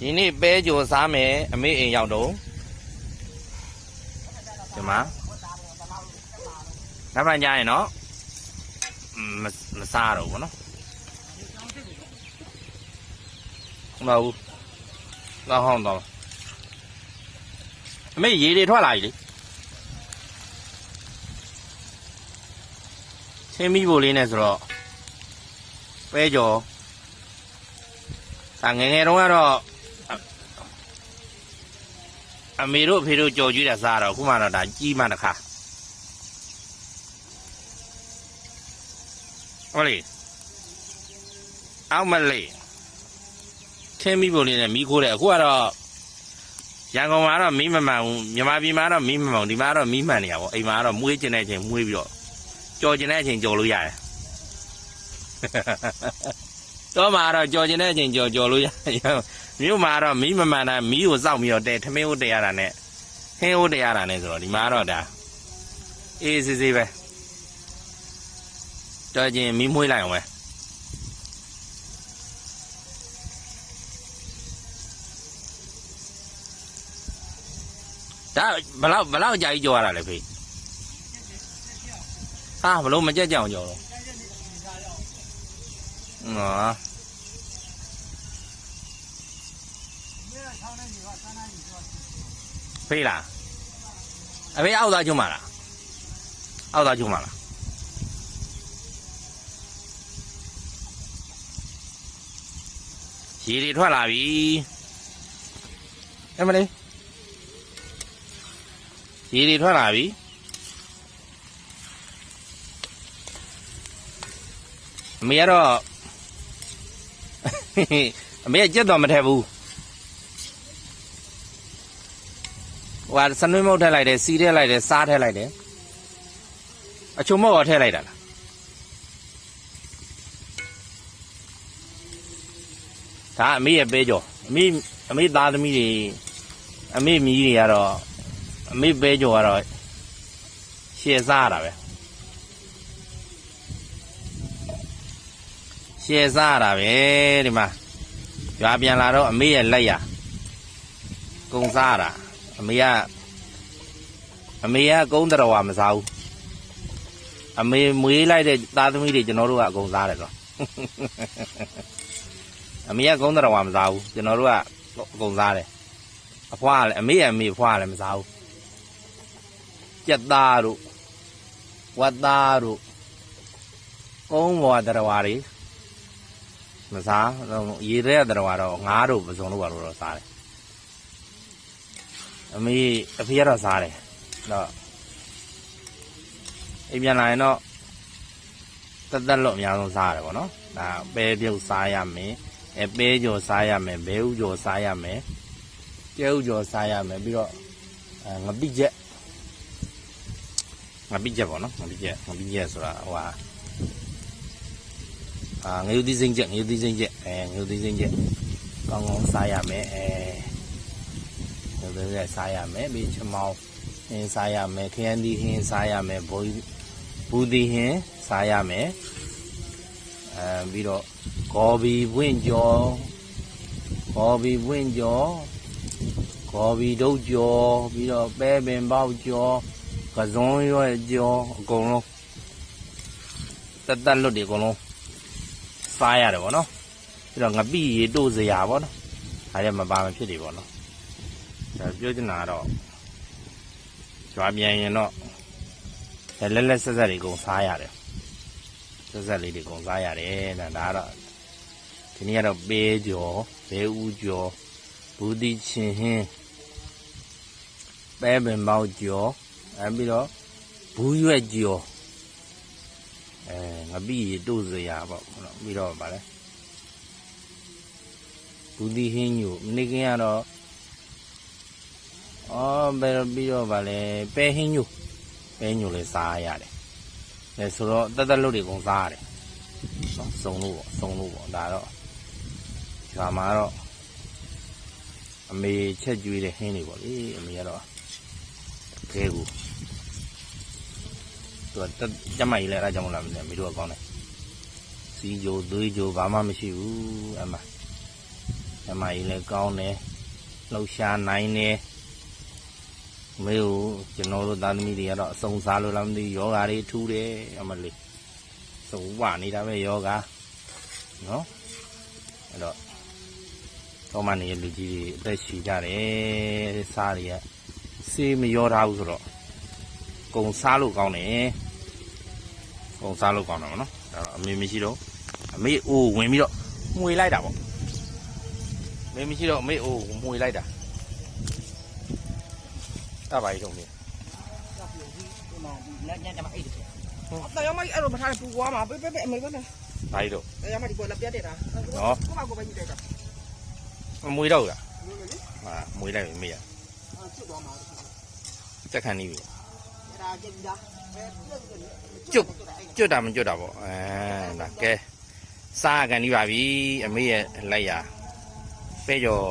ဒီနေ့ပဲကြော်စားမယ်အမေအိမ်ရောက်တော့ဒီမှာနောက်ပိုင်းကြရင်တော့မမစားတော့ဘူးနော်မဟုတ်ဘူးတော့ဟောင်းတော့အမေရေတွေထွက်လာပြီလေချင်းမိဖို့လေးနဲ့ဆိုတော့ပဲကြော်ဒါငယ်ငယ်တုန်းကတော့ အမေတို့အဖေတို့ကြော်ကြည့်တာစားတော့ခုမှတော့ဒါကြီးမှတစ်ခါဟုတ်လေအောက်မလေးချင်းမိဖို့လေးနဲ့မိခိုးတယ်အခုကတော့ရန်ကုန်မှာတော့မီးမမှန်ဘူးမြန်မာပြည်မှာတော့မီးမမှန်ဘူးဒီမှာတော့မီးမှန်နေရပါဘောအိမ်မှာတော့မွေးကျင်တဲ့အချိန်မွေးပြီးတော့ကြော်ကျင်တဲ့အချိန်ကြော်လို့ရတယ်တော့မှာတော့ကြော်ကျင်တဲ့အချိန်ကြော်ကြော်လို့ရတယ် မြို့မှာတော့မီးမမှန်တာမီးကိုစောက်ပြီးတော့တဲထမင်းဟုတ်တဲရတာနဲ့ဟင်းဟုတ်တဲရတာနဲ့ဆိုတော့ဒီမှာတော့ဒါအေးစေးစေးပဲကြော်ကျင်မီးမွေးလိုက်အောင်ပဲဒါဘလောက်ဘလောက်ကြာကြီးကြော်ရတာလဲဖေဟာဘလို့မကြက်ကြအောင်ကြော်တော့နော် ဖေးလားအဖေအောက်သားချုံပါလားအောက်သားချုံပါလားရေတွေထွက်လာပြီအမလေးရေတွေထွက်လာပြီအမေကတော့အမေကကြက်တော်မထက်ဘူး ဟိုဟာစနွေးမုတ်ထည့်လိုက်တယ်စီးထည့်လိုက်တယ်စားထည့်လိုက်တယ်အချုံမုတ်ရောထည့်လိုက်တာလားဒါအမေရဲ့ပဲကြော်အမေအမေသားသမီးတွေအမေမြီးတွေကတော့အမေပဲကြော်ကတော့ရှယ်စားရတာပဲရှယ်စားရတာပဲဒီမှာရွာပြန်လာတော့အမေရဲ့လက်ရကုံစားရတာ အမေကအမေကကုန်းတော်ဝါမစားဘူးအမေမွေးလိုက်တဲ့သားသမီးတွေကျွန်တော်တို့ကအကုန်စားတယ်ဆိုအမေကကုန်းတော်ဝါမစားဘူးကျွန်တော်တို့ကအကုန်စားတယ်အဖွားလည်းအမေကအမေဖွားလည်းမစားဘူးကြက်သားတို့ဝတ်သားတို့ကုန်းဘောတော်ဝါတွေမစားရေရဲတော်ဝါတော့ငါးတို့ပစုံတို့ဘာလို့တော့စားတယ် အမေအဖေကတော့စားတယ်တော့အိမ်ပြန်လာရင်တော့တက်တက်လို့အများဆုံးစားရတယ်ပေါ့နော်ဒါပဲပြုတ်စားရမယ်အဲပဲကြော်စားရမယ်ဘဲဥကြော်စားရမယ်ကျဲဥကြော်စားရမယ်ပြီးတော့အဲငပိချက်ငပိချက်ပေါ့နော်ငပိချက်ငပိချက်ဆိုတာဟိုဟာအာငရုတ်သီးစိမ့်ချက်ငရုတ်သီးစိမ့်ချက်အဲငရုတ်သီးစိမ့်ချက်ကောင်းကောင်းစားရမယ်အဲ ဒီလိုလဲစားရမယ်ပြီးချမောင်းဟင်းစားရမယ်ခရမ်းသီးဟင်းစားရမယ်ဘူဘူးသီးဟင်းစားရမယ်အဲပြီးတော့ဂေါ်ဘီပွင့်ကြော်ဂေါ်ဘီပွင့်ကြော်ဂေါ်ဘီဒုတ်ကြော်ပြီးတော့ပဲပင်ပေါက်ကြော်ကစုံရွက်ကြော်အကုန်လုံးတက်တက်လွတ်တွေအကုန်လုံးစားရတယ်ဗောနော်ပြီးတော့ငပိရေတို့စရာဗောနော်ဒါလည်းမပါမဖြစ်နေဗောနော် ဒါပြောချင်တာကတော့ကြွားပြန်ရင်တော့ဒါလက်လက်ဆက်ဆက်တွေအကုန်စားရတယ်ဆက်ဆက်လေးတွေအကုန်စားရတယ်ဒါဒါကတော့ဒီနေ့ကတော့ပေးကြော်ဘဲဥကြော်ဘူးတိချင်းဟင်းပဲပင်ပေါက်ကြော်အဲပြီးတော့ဘူးရွက်ကြော်အဲငပိရီတို့စရာပေါ့နော်ပြီးတော့ဗာလဲဘူးတိဟင်းညိုမနေ့ကကတော့ အော်ဘယ်ပြီးတော့ဗာလဲပဲဟင်းညိုပဲညိုလေးစားရတယ်။အဲဆိုတော့တက်တက်လုတ်တွေကုန်စားရတယ်။နော်စုံလို့ပေါ့စုံလို့ပေါ့ဒါတော့ကျွာမှာတော့အမေချက်ကျွေးတဲ့ဟင်းတွေပေါ့လေအမေကတော့ခဲကူသူကတက်ကြမ်းမကြီးလဲအဲ့ဒါကြောင့်မလားမသိဘူးအမေတို့ကကောင်းတယ်စီကြိုသွေးကြိုဘာမှမရှိဘူးအမှဓမ္မကြီးလည်းကောင်းတယ်လှုပ်ရှားနိုင်တယ် မေကိုကျွန်တော်တို့သားသမီးတွေကတော့အစုံစားလို့လားမသိဘူးယောဂါတွေထူးတယ်အမလေးစုံဝနေတာပဲယောဂါနော်အဲ့တော့တော့မနေလူကြီးတွေအသက်ရှည်ကြတယ်စားတွေကစေးမရောထားဘူးဆိုတော့ကုံစားလို့ကောင်းတယ်ကုံစားလို့ကောင်းတယ်မနော်အဲ့တော့အမေမရှိတော့အမေအိုးဝင်ပြီးတော့မှွေလိုက်တာပေါ့မေမရှိတော့အမေအိုးမှွေလိုက်တာ တပါရီတော့မေဒီမှာဒီလက်ညံ့မှာအိတ်တယ်တော်ရမအဲ့လိုမထားပူကွာမှာပဲပဲအမေပဲနဲ့ဘာရီတော့တော်ရမဒီပေါ်လက်ပြတ်တယ်တာနော်ကိုမကိုပဲညစ်တယ်တာမမွေတော့ဘူးလားဟာမွေလိုက်ပြီမေရချစ်သွားမှာစက်ခံနေပြီအဲ့ဒါကြည့်တာပဲပြုတ်တယ်ကျွတ်ကျွတ်တာမကျွတ်တာပေါ့အဲဒါကဲစားကန်နေပါပြီအမေရဲ့လိုက်ရပဲကြော်